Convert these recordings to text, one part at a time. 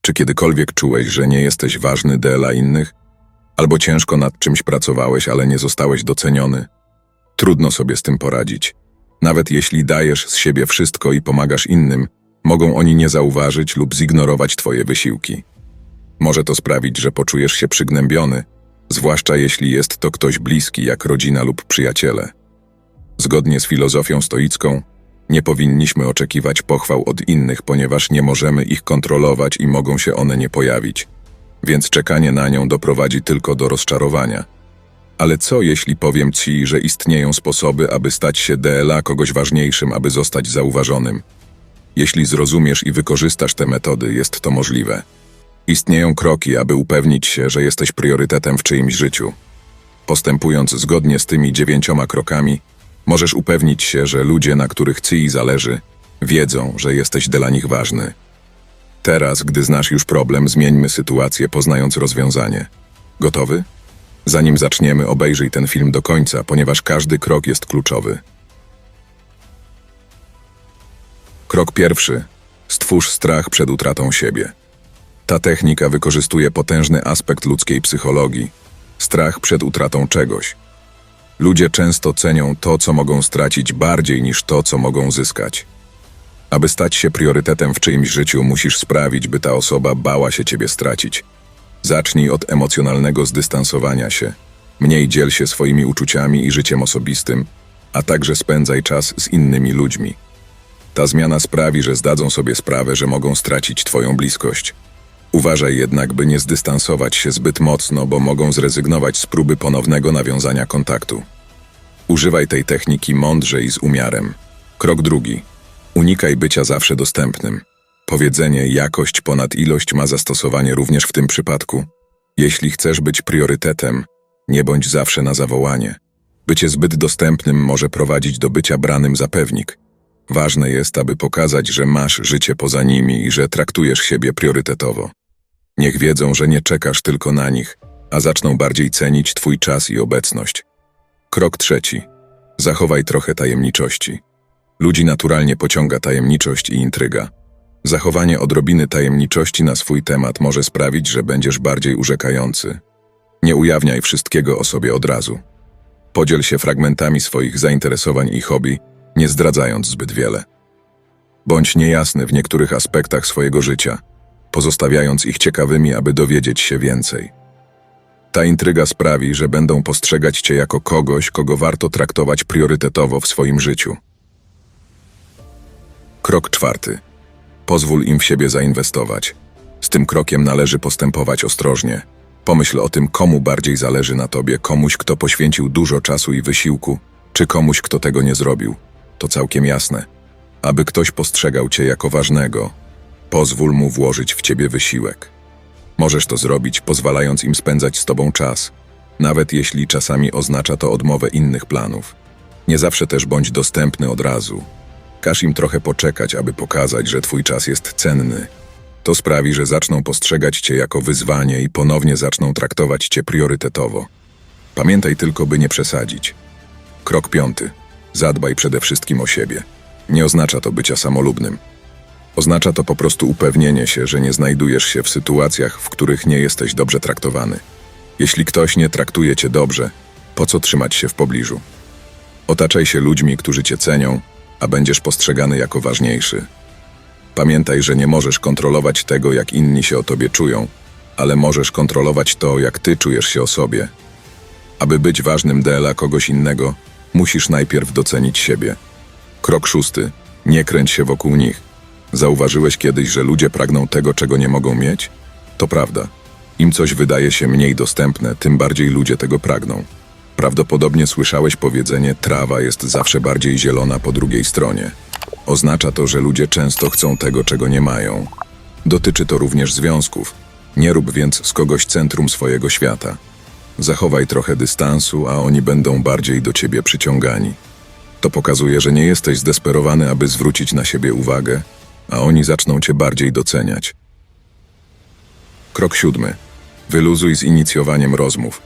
Czy kiedykolwiek czułeś, że nie jesteś ważny dla innych? Albo ciężko nad czymś pracowałeś, ale nie zostałeś doceniony? Trudno sobie z tym poradzić. Nawet jeśli dajesz z siebie wszystko i pomagasz innym, mogą oni nie zauważyć lub zignorować twoje wysiłki. Może to sprawić, że poczujesz się przygnębiony, zwłaszcza jeśli jest to ktoś bliski, jak rodzina lub przyjaciele. Zgodnie z filozofią stoicką, nie powinniśmy oczekiwać pochwał od innych, ponieważ nie możemy ich kontrolować i mogą się one nie pojawić, więc czekanie na nią doprowadzi tylko do rozczarowania. Ale co jeśli powiem ci, że istnieją sposoby, aby stać się DLA kogoś ważniejszym, aby zostać zauważonym? Jeśli zrozumiesz i wykorzystasz te metody, jest to możliwe. Istnieją kroki, aby upewnić się, że jesteś priorytetem w czyimś życiu. Postępując zgodnie z tymi dziewięcioma krokami, możesz upewnić się, że ludzie, na których ci zależy, wiedzą, że jesteś dla nich ważny. Teraz, gdy znasz już problem, zmieńmy sytuację, poznając rozwiązanie. Gotowy? Zanim zaczniemy, obejrzyj ten film do końca, ponieważ każdy krok jest kluczowy. Krok pierwszy. Stwórz strach przed utratą siebie. Ta technika wykorzystuje potężny aspekt ludzkiej psychologii strach przed utratą czegoś. Ludzie często cenią to, co mogą stracić, bardziej niż to, co mogą zyskać. Aby stać się priorytetem w czyimś życiu, musisz sprawić, by ta osoba bała się ciebie stracić. Zacznij od emocjonalnego zdystansowania się. Mniej dziel się swoimi uczuciami i życiem osobistym, a także spędzaj czas z innymi ludźmi. Ta zmiana sprawi, że zdadzą sobie sprawę, że mogą stracić Twoją bliskość. Uważaj jednak, by nie zdystansować się zbyt mocno, bo mogą zrezygnować z próby ponownego nawiązania kontaktu. Używaj tej techniki mądrze i z umiarem. Krok drugi. Unikaj bycia zawsze dostępnym. Powiedzenie jakość ponad ilość ma zastosowanie również w tym przypadku. Jeśli chcesz być priorytetem, nie bądź zawsze na zawołanie. Bycie zbyt dostępnym może prowadzić do bycia branym za pewnik. Ważne jest, aby pokazać, że masz życie poza nimi i że traktujesz siebie priorytetowo. Niech wiedzą, że nie czekasz tylko na nich, a zaczną bardziej cenić Twój czas i obecność. Krok trzeci. Zachowaj trochę tajemniczości. Ludzi naturalnie pociąga tajemniczość i intryga. Zachowanie odrobiny tajemniczości na swój temat może sprawić, że będziesz bardziej urzekający. Nie ujawniaj wszystkiego o sobie od razu. Podziel się fragmentami swoich zainteresowań i hobby, nie zdradzając zbyt wiele. Bądź niejasny w niektórych aspektach swojego życia, pozostawiając ich ciekawymi, aby dowiedzieć się więcej. Ta intryga sprawi, że będą postrzegać cię jako kogoś, kogo warto traktować priorytetowo w swoim życiu. Krok czwarty. Pozwól im w siebie zainwestować. Z tym krokiem należy postępować ostrożnie. Pomyśl o tym, komu bardziej zależy na tobie, komuś, kto poświęcił dużo czasu i wysiłku, czy komuś, kto tego nie zrobił. To całkiem jasne. Aby ktoś postrzegał cię jako ważnego, pozwól mu włożyć w ciebie wysiłek. Możesz to zrobić, pozwalając im spędzać z tobą czas, nawet jeśli czasami oznacza to odmowę innych planów. Nie zawsze też bądź dostępny od razu. Każ im trochę poczekać, aby pokazać, że twój czas jest cenny. To sprawi, że zaczną postrzegać cię jako wyzwanie i ponownie zaczną traktować cię priorytetowo. Pamiętaj tylko, by nie przesadzić. Krok piąty. Zadbaj przede wszystkim o siebie. Nie oznacza to bycia samolubnym. Oznacza to po prostu upewnienie się, że nie znajdujesz się w sytuacjach, w których nie jesteś dobrze traktowany. Jeśli ktoś nie traktuje cię dobrze, po co trzymać się w pobliżu? Otaczaj się ludźmi, którzy cię cenią, a będziesz postrzegany jako ważniejszy. Pamiętaj, że nie możesz kontrolować tego, jak inni się o tobie czują, ale możesz kontrolować to, jak ty czujesz się o sobie. Aby być ważnym dla kogoś innego, musisz najpierw docenić siebie. Krok szósty. Nie kręć się wokół nich. Zauważyłeś kiedyś, że ludzie pragną tego, czego nie mogą mieć? To prawda. Im coś wydaje się mniej dostępne, tym bardziej ludzie tego pragną. Prawdopodobnie słyszałeś powiedzenie: trawa jest zawsze bardziej zielona po drugiej stronie. Oznacza to, że ludzie często chcą tego, czego nie mają. Dotyczy to również związków. Nie rób więc z kogoś centrum swojego świata. Zachowaj trochę dystansu, a oni będą bardziej do ciebie przyciągani. To pokazuje, że nie jesteś zdesperowany, aby zwrócić na siebie uwagę, a oni zaczną cię bardziej doceniać. Krok siódmy. Wyluzuj z inicjowaniem rozmów.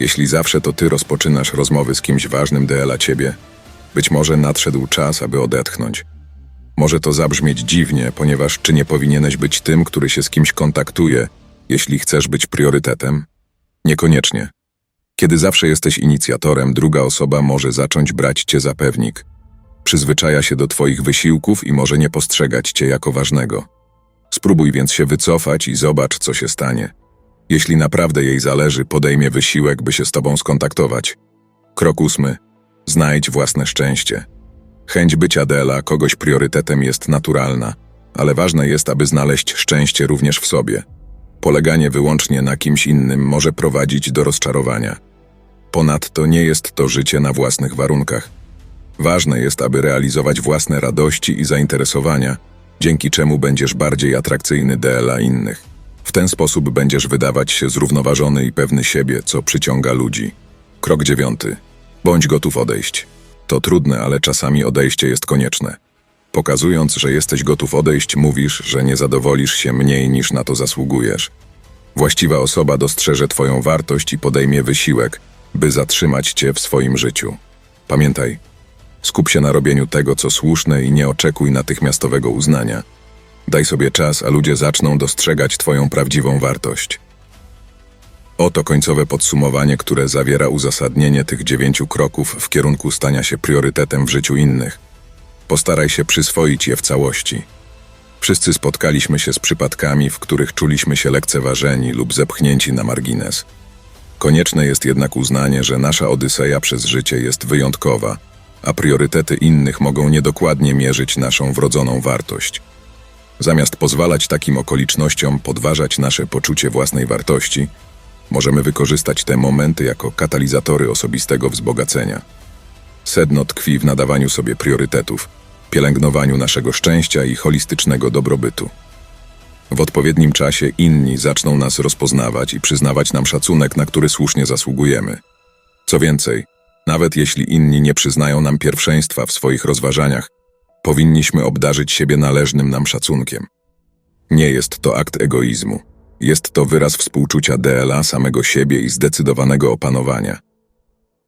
Jeśli zawsze to ty rozpoczynasz rozmowy z kimś ważnym dla ciebie, być może nadszedł czas, aby odetchnąć. Może to zabrzmieć dziwnie, ponieważ czy nie powinieneś być tym, który się z kimś kontaktuje, jeśli chcesz być priorytetem? Niekoniecznie. Kiedy zawsze jesteś inicjatorem, druga osoba może zacząć brać cię za pewnik. Przyzwyczaja się do twoich wysiłków i może nie postrzegać cię jako ważnego. Spróbuj więc się wycofać i zobacz, co się stanie. Jeśli naprawdę jej zależy, podejmie wysiłek, by się z tobą skontaktować. Krok ósmy. Znajdź własne szczęście. Chęć bycia Dela kogoś priorytetem jest naturalna, ale ważne jest, aby znaleźć szczęście również w sobie. Poleganie wyłącznie na kimś innym może prowadzić do rozczarowania. Ponadto nie jest to życie na własnych warunkach. Ważne jest, aby realizować własne radości i zainteresowania, dzięki czemu będziesz bardziej atrakcyjny dla innych. W ten sposób będziesz wydawać się zrównoważony i pewny siebie, co przyciąga ludzi. Krok dziewiąty. Bądź gotów odejść. To trudne, ale czasami odejście jest konieczne. Pokazując, że jesteś gotów odejść, mówisz, że nie zadowolisz się mniej niż na to zasługujesz. Właściwa osoba dostrzeże Twoją wartość i podejmie wysiłek, by zatrzymać Cię w swoim życiu. Pamiętaj, skup się na robieniu tego, co słuszne i nie oczekuj natychmiastowego uznania. Daj sobie czas, a ludzie zaczną dostrzegać Twoją prawdziwą wartość. Oto końcowe podsumowanie, które zawiera uzasadnienie tych dziewięciu kroków w kierunku stania się priorytetem w życiu innych. Postaraj się przyswoić je w całości. Wszyscy spotkaliśmy się z przypadkami, w których czuliśmy się lekceważeni lub zepchnięci na margines. Konieczne jest jednak uznanie, że nasza odyseja przez życie jest wyjątkowa, a priorytety innych mogą niedokładnie mierzyć naszą wrodzoną wartość. Zamiast pozwalać takim okolicznościom podważać nasze poczucie własnej wartości, możemy wykorzystać te momenty jako katalizatory osobistego wzbogacenia. Sedno tkwi w nadawaniu sobie priorytetów, pielęgnowaniu naszego szczęścia i holistycznego dobrobytu. W odpowiednim czasie inni zaczną nas rozpoznawać i przyznawać nam szacunek, na który słusznie zasługujemy. Co więcej, nawet jeśli inni nie przyznają nam pierwszeństwa w swoich rozważaniach, powinniśmy obdarzyć siebie należnym nam szacunkiem. Nie jest to akt egoizmu. Jest to wyraz współczucia DLA samego siebie i zdecydowanego opanowania.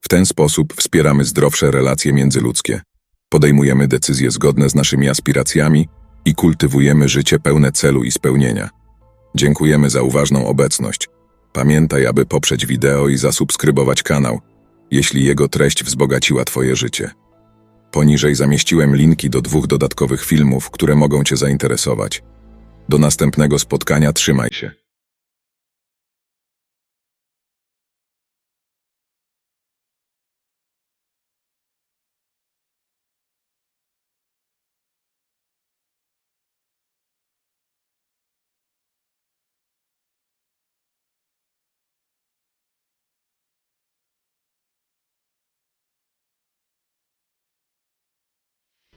W ten sposób wspieramy zdrowsze relacje międzyludzkie, podejmujemy decyzje zgodne z naszymi aspiracjami i kultywujemy życie pełne celu i spełnienia. Dziękujemy za uważną obecność. Pamiętaj, aby poprzeć wideo i zasubskrybować kanał, jeśli jego treść wzbogaciła Twoje życie. Poniżej zamieściłem linki do dwóch dodatkowych filmów, które mogą Cię zainteresować. Do następnego spotkania trzymaj się.